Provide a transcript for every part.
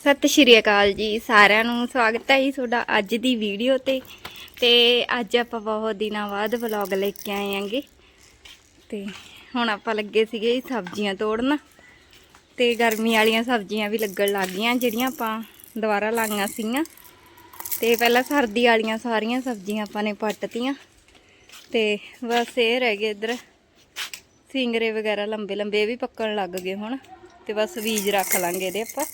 ਸਤਿ ਸ਼੍ਰੀ ਅਕਾਲ ਜੀ, ਸਾਰਿਆਂ ਨੂੰ ਸਵਾਗਤ ਹੈ ਜੀ ਤੁਹਾਡਾ ਅੱਜ ਦੀ ਵੀਡੀਓ ਤੇ। ਤੇ ਅੱਜ ਆਪਾਂ ਬਹੁਤ ਦਿਨਾਂ ਬਾਅਦ ਵਲੌਗ ਲੈ ਕੇ ਆਏ ਆਂਗੇ। ਤੇ ਹੁਣ ਆਪਾਂ ਲੱਗੇ ਸੀਗੇ ਜੀ ਸਬਜ਼ੀਆਂ ਤੋੜਨ। ਤੇ ਗਰਮੀ ਵਾਲੀਆਂ ਸਬਜ਼ੀਆਂ ਵੀ ਲੱਗਣ ਲੱਗ ਗਈਆਂ, ਜਿਹੜੀਆਂ ਆਪਾਂ ਦੁਬਾਰਾ ਲਾਈਆਂ ਸੀਗੀਆਂ। ਤੇ ਪਹਿਲਾਂ ਸਰਦੀ ਵਾਲੀਆਂ ਸਾਰੀਆਂ ਸਬਜ਼ੀਆਂ ਆਪਾਂ ਨੇ ਪੱਟਤੀਆਂ। ਤੇ ਬਸ ਇਹ ਰਹਿ ਗਏ ਇੱਧਰ। ਸਿੰਗਰੇ ਵਗੈਰਾ ਲੰਬੇ ਲੰਬੇ ਵੀ ਪੱਕਣ ਲੱਗ ਗਏ ਹੁਣ। ਤੇ ਬਸ ਬੀਜ ਰੱਖ ਲਾਂਗੇ ਇਹਦੇ ਆਪਾਂ।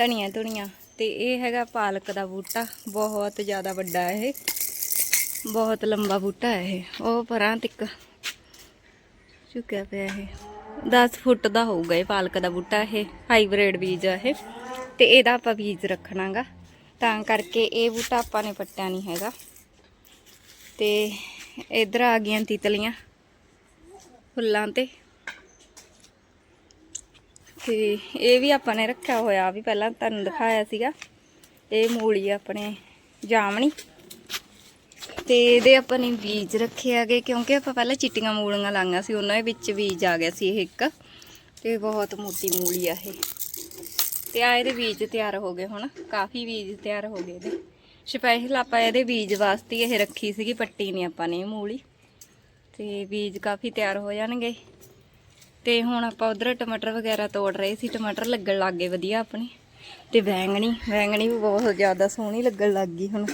ਧਨੀਆ ਧੁਨੀਆਂ ਤੇ ਇਹ ਹੈਗਾ ਪਾਲਕ ਦਾ ਬੂਟਾ, ਬਹੁਤ ਜ਼ਿਆਦਾ ਵੱਡਾ ਇਹ। ਬਹੁਤ ਲੰਬਾ ਬੂਟਾ ਹੈ ਇਹ। ਉਹ ਪਰਾਂ ਤੱਕ ਝੁਕਿਆ ਪਿਆ ਇਹ। 10 ਫੁੱਟ ਦਾ ਹੋਊਗਾ ਇਹ ਪਾਲਕ ਦਾ ਬੂਟਾ ਇਹ, ਹਾਈਬ੍ਰਿਡ ਬੀਜ ਆ ਇਹ। ਤੇ ਇਹਦਾ ਆਪਾਂ ਬੀਜ ਰੱਖਣਾਗਾ। ਤਾਂ ਕਰਕੇ ਇਹ ਬੂਟਾ ਆਪਾਂ ਨੇ ਪੱਟਿਆ ਨਹੀਂ ਹੈਗਾ। ਤੇ ਇਧਰ ਆ ਗਈਆਂ ਤਿਤਲੀਆਂ ਫੁੱਲਾਂ ਤੇ। ਤੇ ਇਹ ਵੀ ਆਪਾਂ ਨੇ ਰੱਖਿਆ ਹੋਇਆ ਵੀ ਪਹਿਲਾਂ ਤੁਹਾਨੂੰ ਦਿਖਾਇਆ ਸੀਗਾ। ਇਹ ਮੂਲੀ ਆਪਣੇ ਜਾਮਣੀ। ਤੇ ਇਹਦੇ ਆਪਾਂ ਨੇ ਬੀਜ ਰੱਖੇ ਆਗੇ ਕਿਉਂਕਿ ਆਪਾਂ ਪਹਿਲਾਂ ਚਿੱਟੀਆਂ ਮੂਲੀਆਂ ਲਾਈਆਂ ਸੀ, ਉਹਨਾਂ ਦੇ ਵਿੱਚ ਬੀਜ ਆ ਗਿਆ ਸੀ ਇਹ ਇੱਕ। ਤੇ ਬਹੁਤ ਮੋਟੀ ਮੂਲੀ ਆ ਇਹ। ਤੇ ਆ ਇਹਦੇ ਬੀਜ ਤਿਆਰ ਹੋ ਗਏ ਹੁਣ, ਕਾਫੀ ਬੀਜ ਤਿਆਰ ਹੋ ਗਏ ਇਹਦੇ। ਸਪੈਸ਼ਲ ਆਪਾਂ ਇਹਦੇ ਬੀਜ ਵਾਸਤੇ ਇਹ ਰੱਖੀ ਸੀਗੀ, ਪੱਟੀ ਨਹੀਂ ਆਪਾਂ ਨੇ ਇਹ ਮੂਲੀ। ਤੇ ਬੀਜ ਕਾਫੀ ਤਿਆਰ ਹੋ ਜਾਣਗੇ। ਤੇ ਹੁਣ ਆਪਾਂ ਉਧਰ ਟਮਾਟਰ ਵਗੈਰਾ ਤੋੜ ਰਹੇ ਸੀ, ਟਮਾਟਰ ਲੱਗਣ ਲੱਗ ਗਏ ਵਧੀਆ ਆਪਣੇ। ਤੇ ਵੈਂਗਣੀ ਵੈਂਗਣੀ ਵੀ ਬਹੁਤ ਜ਼ਿਆਦਾ ਸੋਹਣੀ ਲੱਗਣ ਲੱਗ ਗਈ ਹੁਣ।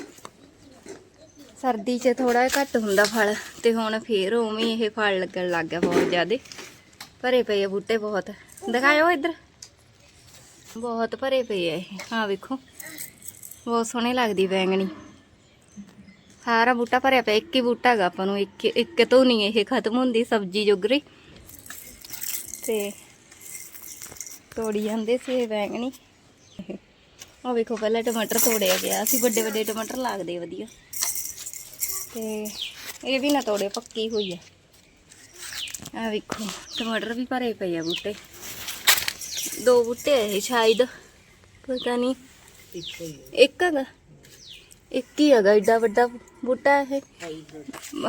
ਸਰਦੀ 'ਚ ਥੋੜਾ ਘੱਟ ਹੁੰਦਾ ਫਲ, ਤੇ ਹੁਣ ਫੇਰ ਉਵੇਂ ਇਹ ਫਲ ਲੱਗਣ ਲੱਗ ਗਿਆ ਬਹੁਤ ਜ਼ਿਆਦੇ। ਭਰੇ ਪਏ ਆ ਬੂਟੇ ਬਹੁਤ। ਦਿਖਾਇਓ ਇੱਧਰ। ਬਹੁਤ ਭਰੇ ਪਏ ਆ ਇਹ। ਹਾਂ ਵੇਖੋ। ਬਹੁਤ ਸੋਹਣੇ ਲੱਗਦੀ ਵੈਂਗਣੀ ਸਾਰਾ ਬੂਟਾ ਭਰਿਆ ਪਿਆ, ਇੱਕ ਹੀ ਬੂਟਾ ਹੈਗਾ ਆਪਾਂ ਨੂੰ, ਇੱਕ ਇੱਕ ਤੋਂ ਨਹੀਂ, ਇਹ ਖਤਮ ਹੁੰਦੀ ਸਬਜ਼ੀ ਜੋਗਰੀ। ਤੇ ਤੋੜੀ ਜਾਂਦੇ ਸੀ ਬੈਂਗਣੀ ਉਹ ਵੇਖੋ ਪਹਿਲਾਂ ਟਮਾਟਰ ਤੋੜਿਆ ਗਿਆ ਸੀ ਵੱਡੇ ਵੱਡੇ ਟਮਾਟਰ ਲੱਗਦੇ ਵਧੀਆ। ਤੇ ਇਹ ਵੀ ਨਾ ਤੋੜੇ ਪੱਕੀ ਹੋਈ ਆ। ਆ ਵੇਖੋ ਟਮਾਟਰ ਵੀ ਭਰੇ ਪਏ ਆ ਬੂਟੇ। ਦੋ ਬੂਟੇ ਇਹ ਸ਼ਾਇਦ। ਪਤਾ ਨਹੀਂ ਇੱਕ ਹੈਗਾ। ਇੱਕ ਹੀ ਹੈਗਾ ਏਡਾ ਵੱਡਾ ਬੂਟਾ ਇਹ।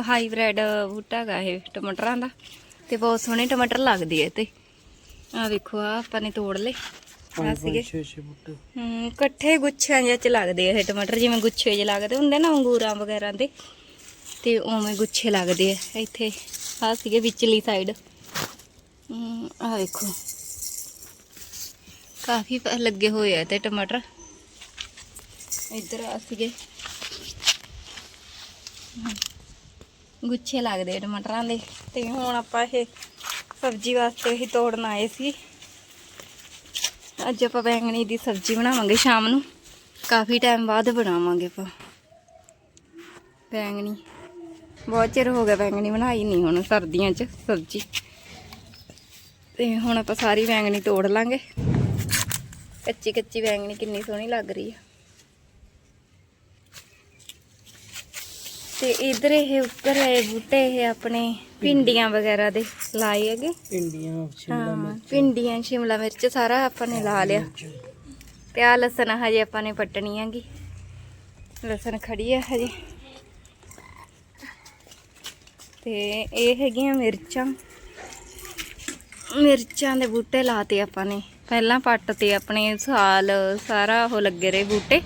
ਹਾਈਬ੍ਰਿਡ ਬੂਟਾ ਹੈਗਾ ਇਹ ਟਮਾਟਰਾਂ ਦਾ। ਤੇ ਬਹੁਤ ਸੋਹਣੇ ਟਮਾਟਰ ਲੱਗਦੇ ਆ ਤੇ। ਆ ਵੇਖੋ ਆ ਆਪਾਂ ਨੇ ਤੋੜ ਲਏ। ਆ ਸੀਗੇ। ਹੂੰ ਇਕੱਠੇ ਗੁੱਛਿਆਂ ਜਿਹੇ ਚ ਲੱਗਦੇ ਆ ਇਹ ਟਮਾਟਰ ਜਿਵੇਂ ਗੁੱਛੇ ਜਿਹੇ ਲੱਗਦੇ ਹੁੰਦੇ ਨਾ ਅੰਗੂਰਾਂ ਵਗੈਰਾ ਦੇ। ਤੇ ਉਵੇਂ ਗੁੱਛੇ ਲੱਗਦੇ ਆ ਇੱਥੇ। ਆ ਸੀਗੇ ਵਿਚਲੀ ਸਾਈਡ ਆ ਵੇਖੋ। ਕਾਫੀ ਲੱਗੇ ਹੋਏ ਆ ਤੇ ਟਮਾਟਰ। ਇੱਧਰ ਆ ਸੀਗੇ। ਗੁੱਛੇ ਲੱਗਦੇ ਆ ਟਮਾਟਰਾਂ ਦੇ। ਤੇ ਹੁਣ ਆਪਾਂ ਇਹ ਸਬਜ਼ੀ ਵਾਸਤੇ ਹੀ ਤੋੜਨ ਆਏ ਸੀ। ਅੱਜ ਆਪਾਂ ਬੈਂਗਣੀ ਦੀ ਸਬਜ਼ੀ ਬਣਾਵਾਂਗੇ ਸ਼ਾਮ ਨੂੰ। ਕਾਫੀ ਟਾਈਮ ਬਾਅਦ ਬਣਾਵਾਂਗੇ ਆਪਾਂ। ਬੈਂਗਣੀ। ਬਹੁਤ ਚਿਰ ਹੋ ਗਿਆ ਬੈਂਗਣੀ ਬਣਾਈ ਨਹੀਂ ਹੁਣ ਸਰਦੀਆਂ 'ਚ ਸਬਜ਼ੀ। ਤੇ ਹੁਣ ਆਪਾਂ ਸਾਰੀ ਬੈਂਗਣੀ ਤੋੜ ਲਾਂਗੇ। ਕੱਚੀ ਕੱਚੀ ਬੈਂਗਣੀ ਕਿੰਨੀ ਸੋਹਣੀ ਲੱਗ ਰਹੀ ਹੈ ਤੇ ਇਧਰ ਇਹ ਉੱਪਰ ਇਹ ਬੂਟੇ ਇਹ ਆਪਣੇ ਭਿੰਡੀਆਂ ਵਗੈਰਾ ਦੇ ਲਾਏ ਹੈਗੇ। ਪਿੰਡੀਆਂ ਹਾਂ ਭਿੰਡੀਆਂ ਸ਼ਿਮਲਾ ਮਿਰਚ ਸਾਰਾ ਆਪਾਂ ਨੇ ਲਾ ਲਿਆ। ਤੇ ਆ ਲਸਣ ਹਜੇ ਆਪਾਂ ਨੇ ਪੱਟਣੀ ਹੈਗੀ। ਲਸਣ ਖੜੀ ਹੈ ਹਜੇ। ਤੇ ਇਹ ਹੈਗੀਆਂ ਮਿਰਚਾਂ। ਮਿਰਚਾਂ ਦੇ ਬੂਟੇ ਲਾਤੇ ਆਪਾਂ ਨੇ। ਪਹਿਲਾਂ ਪੱਟ ਤੇ ਆਪਣੇ ਸਾਲ ਸਾਰਾ ਉਹ ਲੱਗੇ ਰਹੇ ਬੂਟੇ।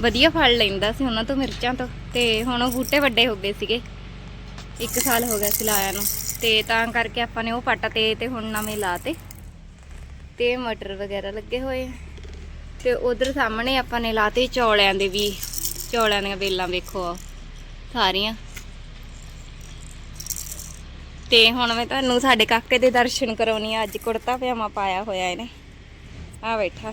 ਵਧੀਆ ਫਲ ਲੈਂਦਾ ਸੀ ਉਹਨਾਂ ਤੋਂ ਮਿਰਚਾਂ ਤੋਂ ਤੇ ਹੁਣ ਉਹ ਬੂਟੇ ਵੱਡੇ ਹੋ ਗਏ ਸੀਗੇ। ਇੱਕ ਸਾਲ ਹੋ ਗਿਆ ਸੀ ਲਾਇਆ ਨੂੰ ਤੇ ਤਾਂ ਕਰਕੇ ਆਪਾਂ ਨੇ ਉਹ ਪੱਟ ਤੇ ਤੇ ਹੁਣ ਨਵੇਂ ਲਾਤੇ। ਤੇ ਮਟਰ ਵਗੈਰਾ ਲੱਗੇ ਹੋਏ ਆ। ਤੇ ਉਧਰ ਸਾਹਮਣੇ ਆਪਾਂ ਨੇ ਲਾਤੇ ਚੌਲਿਆਂ ਦੇ ਵੀ, ਚੌਲਿਆਂ ਦੀਆਂ ਵੇਲਾਂ ਵੇਖੋ ਸਾਰੀਆਂ। ਤੇ ਹੁਣ ਮੈਂ ਤੁਹਾਨੂੰ ਸਾਡੇ ਕਾਕੇ ਦੇ ਦਰਸ਼ਨ ਕਰਾਉਣੀ ਆ, ਅੱਜ ਕੁੜਤਾ ਪਜਾਮਾ ਪਾਇਆ ਹੋਇਆ ਇਹਨੇ। ਆ ਬੈਠਾ।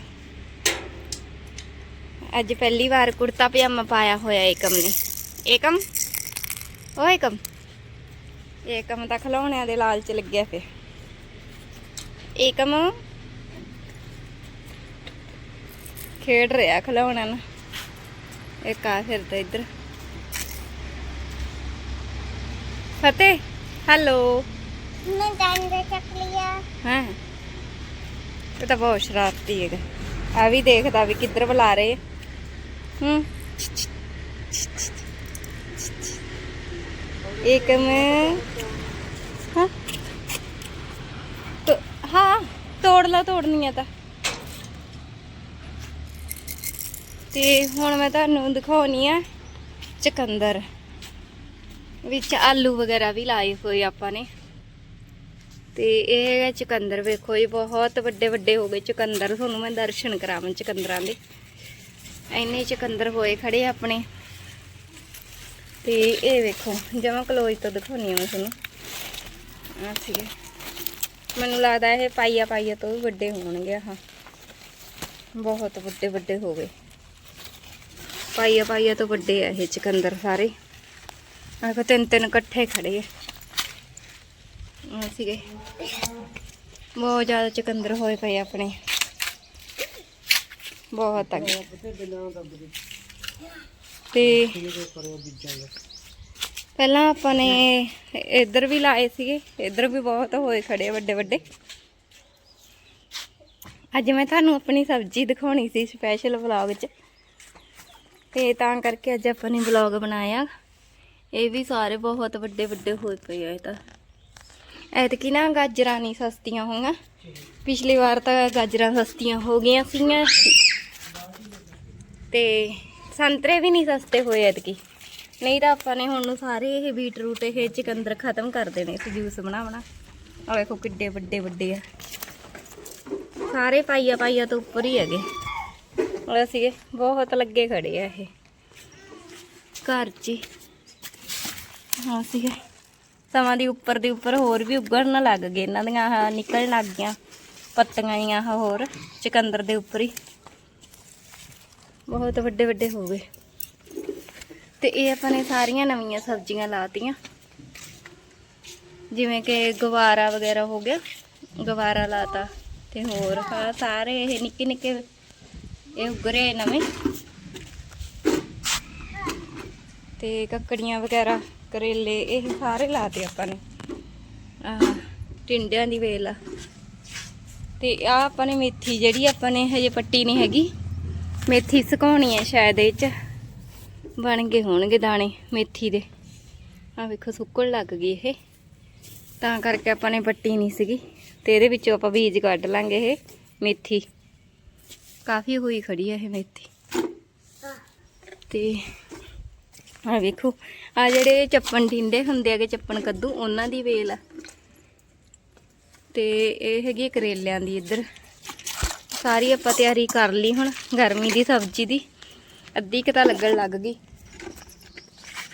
ਅੱਜ ਪਹਿਲੀ ਵਾਰ ਕੁੜਤਾ ਪਜਾਮਾ ਪਾਇਆ ਹੋਇਆ ਏਕਮ ਨੇ। ਏਕਮ? ਓ ਏਕਮ। ਏਕਮ ਤਾਂ ਖਿਲੌਣਿਆਂ ਦੇ ਲਾਲਚ ਲੱਗਿਆ ਫੇ ਏਕਮ ਖੇਡ ਰਿਹਾ ਖਿਲੌਣਿਆਂ ਨਾਲ। ਇੱਕ ਆ ਫਿਰਦਾ ਇੱਧਰ। ਫਤਿਹ ਹੈਲੋ। ਮੈਂ ਦੰਦ ਚੱਕ ਲਿਆ। ਹਾਂ? ਇਹ ਤਾਂ ਬਹੁਤ ਸ਼ਰਾਰਤੀ ਹੈਗਾ। ਆ ਵੀ ਦੇਖਦਾ ਵੀ ਕਿੱਧਰ ਬੁਲਾ ਰਹੇ ਆ। ਹੂੰ। ਇੱਕ ਮੈਂ ਹਾਂ। ਤੋੜ ਲਾ, ਤੋੜਨੀ ਆ ਤਾਂ। ਤੇ ਹੁਣ ਮੈਂ ਤੁਹਾਨੂੰ ਦਿਖਾਉਣੀ ਆ ਚਕੰਦਰ। ਵਿੱਚ ਆਲੂ ਵਗੈਰਾ ਵੀ ਲਾਏ ਹੋਏ ਆਪਾਂ ਨੇ। ਤੇ ਇਹ ਹੈਗਾ ਚਕੰਦਰ। ਵੇਖੋ ਇਹ ਬਹੁਤ ਵੱਡੇ ਵੱਡੇ ਹੋ ਗਏ ਚਕੰਦਰ। ਤੁਹਾਨੂੰ ਮੈਂ ਦਰਸ਼ਨ ਕਰਾਵਾਂ ਚਕੰਦਰਾਂ ਦੇ। ਇੰਨੇ ਚਕੰਦਰ ਹੋਏ ਖੜੇ ਆਪਣੇ। ਤੇ ਇਹ ਵੇਖੋ, ਜਮਾ ਕਲੋਜ਼ ਤੋਂ ਦਿਖਾਉਣੀ ਆ ਮੈਂ ਤੁਹਾਨੂੰ। ਆ ਸੀਗੇ। ਮੈਨੂੰ ਲੱਗਦਾ ਇਹ ਪਾਈਆ ਪਾਈਆ ਤੋਂ ਵੀ ਵੱਡੇ ਹੋਣਗੇ ਆਹ। ਬਹੁਤ ਵੱਡੇ ਵੱਡੇ ਹੋ ਗਏ। ਪਾਈਆ ਪਾਈਆ ਤੋਂ ਵੱਡੇ ਆ ਇਹ ਚਕੰਦਰ ਸਾਰੇ। ਆਹ ਤਿੰਨ ਤਿੰਨ ਇਕੱਠੇ ਖੜੇ ਆ। ਆ ਸੀਗੇ। ਬਹੁਤ ਜ਼ਿਆਦਾ ਚਕੰਦਰ ਹੋਏ ਪਏ ਆਪਣੇ। ਬਹੁਤ ਗਏ ਤੇ ਪਹਿਲਾਂ ਆਪਾਂ ਨੇ ਇੱਧਰ ਵੀ ਲਾਏ ਸੀਗੇ ਇੱਧਰ ਵੀ ਬਹੁਤ ਹੋਏ ਖੜੇ ਵੱਡੇ ਵੱਡੇ। ਅੱਜ ਮੈਂ ਤੁਹਾਨੂੰ ਆਪਣੀ ਸਬਜ਼ੀ ਦਿਖਾਉਣੀ ਸੀ ਸਪੈਸ਼ਲ ਵਲੌਗ 'ਚ। ਤੇ ਤਾਂ ਕਰਕੇ ਅੱਜ ਆਪਾਂ ਨੇ ਵਲੌਗ ਬਣਾਇਆ। ਇਹ ਵੀ ਸਾਰੇ ਬਹੁਤ ਵੱਡੇ ਵੱਡੇ ਹੋਏ ਪਏ ਆ ਇਹ ਤਾਂ। ਐਤਕੀ ਨਾ ਗਾਜਰਾਂ ਨਹੀਂ ਸਸਤੀਆਂ ਹੋਈਆਂ। ਪਿਛਲੀ ਵਾਰ ਤਾਂ ਗਾਜਰਾਂ ਸਸਤੀਆਂ ਹੋ ਗਈਆਂ ਸੀਗੀਆਂ। ਤੇ ਸੰਤਰੇ ਵੀ ਨਹੀਂ ਸਸਤੇ ਹੋਏ ਐਤਕੀ। ਨਹੀਂ ਤਾਂ ਆਪਾਂ ਨੇ ਹੁਣ ਨੂੰ ਸਾਰੇ ਇਹ ਬੀਟਰੂਟ, ਇਹ ਚਿਕੰਦਰ ਖਤਮ ਕਰ ਦੇਣੇ ਸੀ ਜੂਸ ਬਣਾ ਬਣਾ ਆ ਵੇਖੋ ਕਿੱਡੇ ਵੱਡੇ ਵੱਡੇ ਆ। ਸਾਰੇ ਪਾਈਆ ਪਾਈਆ ਤੋਂ ਉੱਪਰ ਹੀ ਹੈਗੇ। ਉਹ ਸੀਗੇ ਬਹੁਤ ਲੱਗੇ ਖੜੇ ਆ ਇਹ। ਘਰ 'ਚ ਹੀ। ਹਾਂ ਸੀਗੇ ਸਮਾਂ ਦੀ ਉੱਪਰ ਦੀ ਉੱਪਰ ਹੋਰ ਵੀ ਉੱਗਣ ਲੱਗ ਗਏ। ਇਹਨਾਂ ਦੀਆਂ ਨਿਕਲਣ ਲੱਗ ਗਈਆਂ। ਪੱਤੀਆਂ ਹੀ ਹੋਰ, ਚਿਕੰਦਰ ਦੇ ਉੱਪਰ ਹੀ। ਬਹੁਤ ਵੱਡੇ ਵੱਡੇ ਹੋ ਗਏ। ਤੇ ਇਹ ਆਪਾਂ ਨੇ ਸਾਰੀਆਂ ਨਵੀਆਂ ਸਬਜ਼ੀਆਂ ਲਾਤੀਆਂ। ਜਿਵੇਂ ਕਿ ਗਵਾਰਾ ਵਗੈਰਾ ਹੋ ਗਿਆ, ਗਵਾਰਾ ਲਾਤਾ ਤੇ ਹੋਰ ਸਾਰੇ ਇਹ ਨਿੱਕੇ ਨਿੱਕੇ ਇਹ ਉਗਰੇ ਨਵੇਂ। ਤੇ ਕੱਕੜੀਆਂ ਵਗੈਰਾ, ਕਰੇਲੇ ਇਹ ਸਾਰੇ ਲਾਤੇ ਆਪਾਂ ਨੇ। ਆਹ, ਟਿੰਡਿਆਂ ਦੀ ਵੇਲ ਆ। ਤੇ ਆ ਆਪਾਂ ਨੇ ਮੇਥੀ ਜਿਹੜੀ ਆਪਾਂ ਨੇ ਹਜੇ ਪੱਟੀ ਨਹੀਂ ਹੈਗੀ। ਮੇਥੀ ਸੁਕਾਉਣੀ ਹੈ ਸ਼ਾਇਦ ਇਹ ਚ। ਬਣ ਗਏ ਹੋਣਗੇ ਦਾਣੇ ਮੇਥੀ ਦੇ। ਆ ਵੇਖੋ ਸੁੱਕਣ ਲੱਗ ਗਈ ਇਹ। ਤਾਂ ਕਰਕੇ ਆਪਾਂ ਨੇ ਪੱਟੀ ਨਹੀਂ ਸੀਗੀ ਤੇ ਇਹਦੇ ਵਿੱਚੋਂ ਆਪਾਂ ਬੀਜ ਕੱਢ ਲਾਂਗੇ ਇਹ ਮੇਥੀ। ਕਾਫੀ ਹੋਈ ਖੜੀ ਹੈ ਇਹ ਮੇਥੀ। ਤੇ ਆ ਵੇਖੋ ਆ ਜਿਹੜੇ ਚੱਪਣ ਟਿੰਡੇ ਹੁੰਦੇ ਆਗੇ ਚੱਪਣ ਕੱਦੂ, ਉਹਨਾਂ ਦੀ ਵੇਲ ਆ। ਤੇ ਇਹ ਹੈਗੀ ਕਰੇਲਿਆਂ ਦੀ ਇੱਧਰ। ਸਾਰੀ ਆਪਾਂ ਤਿਆਰੀ ਕਰ ਲਈ ਹੁਣ, ਗਰਮੀ ਦੀ, ਸਬਜ਼ੀ ਦੀ। ਅੱਧੀ ਕੁ ਤਾਂ ਲੱਗਣ ਲੱਗ ਗਈ।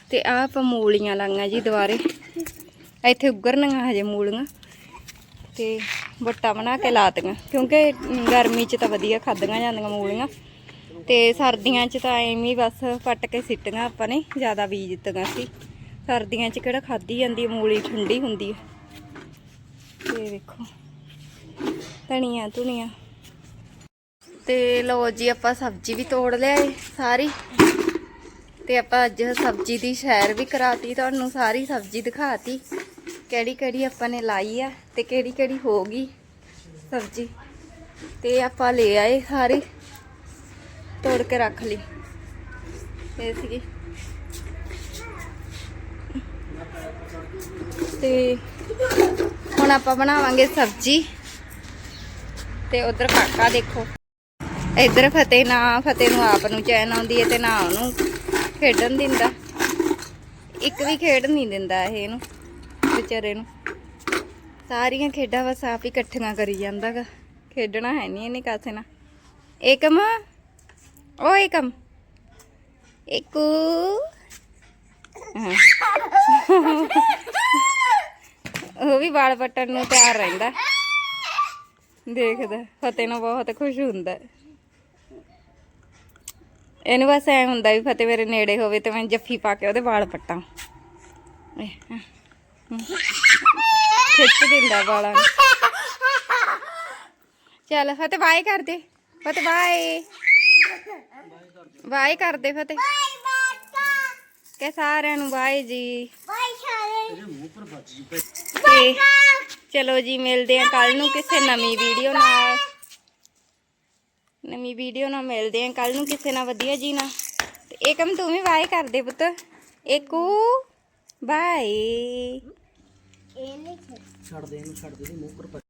ਤੇ ਆ ਆਪਾਂ ਮੂਲੀਆਂ ਲਾਈਆਂ ਜੀ ਦੁਬਾਰੇ। ਇੱਥੇ ਉੱਗਰਨੀਆਂ ਹਜੇ ਮੂਲੀਆਂ। ਤੇ ਵੱਟਾ ਬਣਾ ਕੇ ਲਾਤੀਆਂ, ਕਿਉਂਕਿ ਗਰਮੀ 'ਚ ਤਾਂ ਵਧੀਆ ਖਾਧੀਆਂ ਜਾਂਦੀਆਂ ਮੂਲੀਆਂ। ਤੇ ਸਰਦੀਆਂ 'ਚ ਤਾਂ ਐਵੇਂ ਹੀ ਬਸ ਪੱਟ ਕੇ ਸਿੱਟੀਆਂ ਆਪਾਂ ਨੇ, ਜ਼ਿਆਦਾ ਬੀਜ ਦਿੱਤੀਆਂ ਸੀ। ਸਰਦੀਆਂ 'ਚ ਕਿਹੜਾ ਖਾਧੀ ਜਾਂਦੀ, ਮੂਲੀ ਠੰਡੀ ਹੁੰਦੀ ਹੈ। ਤੇ ਵੇਖੋ। ਧਨੀਆ ਧੁਨੀਆ। ਤੇ ਲਓ ਜੀ ਆਪਾਂ ਸਬਜ਼ੀ ਵੀ ਤੋੜ ਲਿਆਏ ਸਾਰੀ। ਤੇ ਆਪਾਂ ਅੱਜ ਸਬਜ਼ੀ ਦੀ ਸੈਰ ਵੀ ਕਰਾਤੀ, ਤੁਹਾਨੂੰ ਸਾਰੀ ਸਬਜ਼ੀ ਦਿਖਾਤੀ। ਕਿਹੜੀ ਕਿਹੜੀ ਆਪਾਂ ਨੇ ਲਾਈ ਆ ਤੇ ਕਿਹੜੀ ਕਿਹੜੀ ਹੋ ਗਈ ਸਬਜ਼ੀ। ਤੇ ਆਪਾਂ ਲੈ ਆਏ ਸਾਰੀ, ਤੋੜ ਕੇ ਰੱਖ ਲਈ। ਇਹ ਸੀਗੀ। ਤੇ ਹੁਣ ਆਪਾਂ ਬਣਾਵਾਂਗੇ ਸਬਜ਼ੀ। ਤੇ ਉਧਰ ਕਾਕਾ ਦੇਖੋ। ਇੱਧਰ ਫਤਿਹ ਨਾ, ਫਤਿਹ ਨੂੰ ਆਪ ਨੂੰ ਚੈਨ ਆਉਂਦੀ ਹੈ ਤੇ ਨਾ ਉਹਨੂੰ ਖੇਡਣ ਦਿੰਦਾ। ਇੱਕ ਵੀ ਖੇਡ ਨਹੀਂ ਦਿੰਦਾ ਇਹ ਇਹਨੂੰ, ਵਿਚਾਰੇ ਨੂੰ। ਸਾਰੀਆਂ ਖੇਡਾਂ ਬਸ ਆਪ ਹੀ ਇਕੱਠੀਆਂ ਕਰੀ ਜਾਂਦਾਗਾ ਖੇਡਣਾ ਹੈ ਨਹੀਂ ਇਹਨੇ ਕਾਸੇ ਨਾਲ। ਏਕਮ, ਓ ਏਕਮ। ਏਕੂ। ਉਹ ਵੀ ਵਾਲ ਪੱਟਣ ਨੂੰ ਤਿਆਰ ਰਹਿੰਦਾ। ਦੇਖਦਾ, ਫਤਿਹ ਨੂੰ ਬਹੁਤ ਖੁਸ਼ ਹੁੰਦਾ। ਇਹਨੂੰ ਬਸ ਐ ਹੁੰਦਾ ਵੀ ਫਤਿਹ ਮੇਰੇ ਨੇੜੇ ਹੋਵੇ ਤੇ ਮੈਂ ਜੱਫੀ ਪਾ ਕੇ ਉਹਦੇ ਵਾਲ ਪੱਟਾਂ। ਖਿੱਚ ਦਿੰਦਾ ਵਾਲਾਂ ਚੱਲ ਫਤਿਹ ਬਾਏ ਕਰ ਦੇ ਫਤਿਹ ਬਾਏ ਬਾਏ ਕਰ ਦੇ ਫਤਿਹ। ਬਾਈ ਸਾਰਿਆਂ ਨੂੰ ਬਾਏ ਜੀ। ਬਾਈ ਚਲੋ ਜੀ, ਮਿਲਦੇ ਆ ਕੱਲ ਨੂੰ ਕਿਸੇ ਨਵੀਂ ਵੀਡੀਓ ਨਾਲ। ਨਵੀਂ ਵੀਡੀਓ ਨਾਲ ਮਿਲਦੇ ਆ। ਕੱਲ ਨੂੰ ਕਿਸੇ ਨਾਲ ਵਧੀਆ ਜੀ ਨਾਲ। ਤੇ ਏਕਮ ਤੂੰ ਵੀ ਬਾਏ ਕਰ ਦੇ ਪੁੱਤ। ਏਕੂ ਬਾਏ। ਇਹ ਨਹੀਂ ਛੱਡ ਦੇ ਇਹਨੂੰ ਛੱਡ ਦੇ ਮੂੰਹ ਪਰ